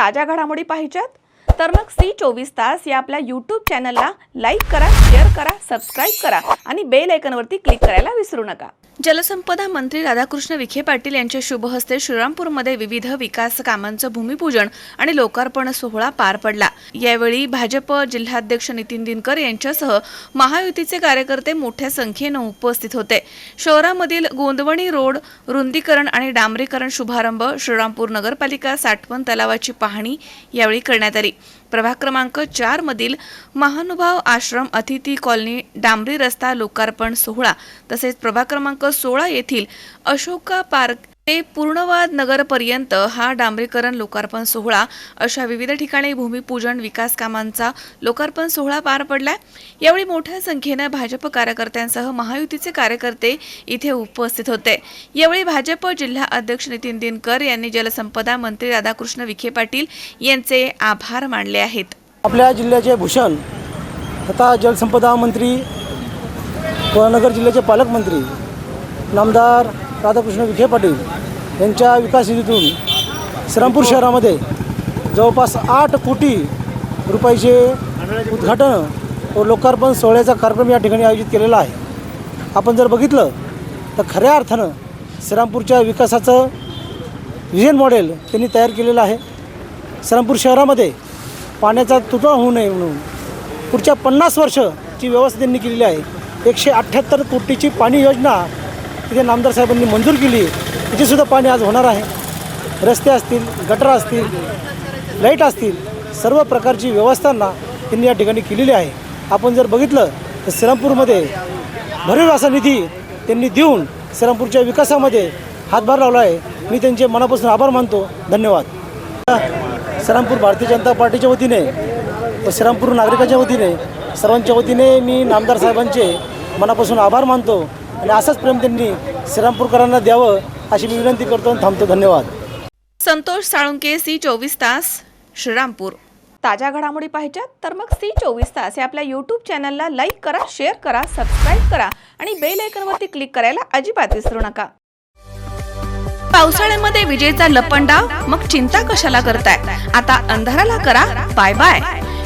ताज्या घडामोडी पाहिजेत. तर मग सी चोवीस तास या आपल्या यूट्यूब चॅनलला लाईक करा शेअर करा सबस्क्राईब करा आणि बेल आयकनवरती क्लिक करायला विसरू नका. जलसंपदा मंत्री राधाकृष्ण विखे पाटील यांच्या शुभ हस्ते श्रीरामपूरमध्ये विविध विकास कामांचं भूमिपूजन आणि लोकार्पण सोहळा पार पडला. यावेळी भाजप जिल्हाध्यक्ष नितीन दिनकर यांच्यासह महायुतीचे कार्यकर्ते मोठ्या संख्येनं उपस्थित होते. शहरामधील गोंदवणी रोड रुंदीकरण आणि डांबरीकरण शुभारंभ श्रीरामपूर नगरपालिका साठवण तलावाची पाहणी यावेळी करण्यात आली. प्रभाग क्रमांक चार मधील महानुभाव आश्रम अतिथी कॉलनी डांबरी रस्ता लोकार्पण सोहळा तसेच प्रभाग क्रमांक सोळा येथील अशोका पार्क ते पूर्णवाद नगरपर्यंत हा डांबरीकरण लोकार्पण सोहळा अशा विविध ठिकाणी भूमिपूजन विकास कामांचा लोकार्पण सोहळा पार पडला यावेळी मोठ्या संख्येनं भाजप कार्यकर्त्यांसह महायुतीचे कार्यकर्ते इथे उपस्थित होते. यावेळी भाजप जिल्हा अध्यक्ष नितीन दिनकर यांनी जलसंपदा मंत्री राधाकृष्ण विखे पाटील यांचे आभार मानले आहेत. आपल्या जिल्ह्याचे भूषण तथा जलसंपदा मंत्री व नगर जिल्ह्याचे पालकमंत्री नामदार राधाकृष्ण विखे पाटील यांच्या विकास निधीतून श्रीरामपूर शहरामध्ये जवळपास आठ कोटी रुपयाचे उद्घाटन व लोकार्पण सोहळ्याचा कार्यक्रम या ठिकाणी आयोजित केलेला आहे. आपण जर बघितलं तर खऱ्या अर्थानं श्रीरामपूरच्या विकासाचं व्हिजन मॉडेल त्यांनी तयार केलेलं आहे. श्रीरामपूर शहरामध्ये पाण्याचा तुटवडा होऊ नये म्हणून पुढच्या पन्नास वर्षची व्यवस्था त्यांनी केलेली आहे. एकशे अठ्ठ्याहत्तर कोटीची पाणी योजना तिथे नामदार साहेबांनी मंजूर केली. तिचीसुद्धा पाणी आज होणार आहे. रस्ते असतील गटर असतील लाइट असतील सर्व प्रकारची व्यवस्थांना त्यांनी या ठिकाणी केलेली आहे. आपण जर बघितलं तर श्रीरामपूरमध्ये भरीव असा निधी त्यांनी देऊन श्रीरामपूरच्या विकासामध्ये हातभार लावला आहे. मी त्यांचे मनापासून आभार मानतो. धन्यवाद. श्रीरामपूर भारतीय जनता पार्टीच्या वतीने व श्रीरामपूर नागरिकाच्या वतीने सर्वांच्या वतीने मी नामदार साहेबांचे मनापासून आभार मानतो. आणि असंच प्रेम त्यांनी श्रीरामपूरकरांना द्यावं अशी मी विनंती करतो आणि थांबतो. धन्यवाद. संतोष साळुंके सी चोवीस तास श्रीरामपूर. ताज्या घडामोडी पाहिजेत तर मग सी चोवीस तास या आपल्या यूट्यूब चॅनलला लाईक करा शेअर करा सबस्क्राईब करा आणि बेल आयकनवरती क्लिक करायला अजिबात विसरू नका. पावसाळ्यामध्ये विजेचा लपंडाव मग चिंता कशाला करताय? आता अंधाराला करा बाय बाय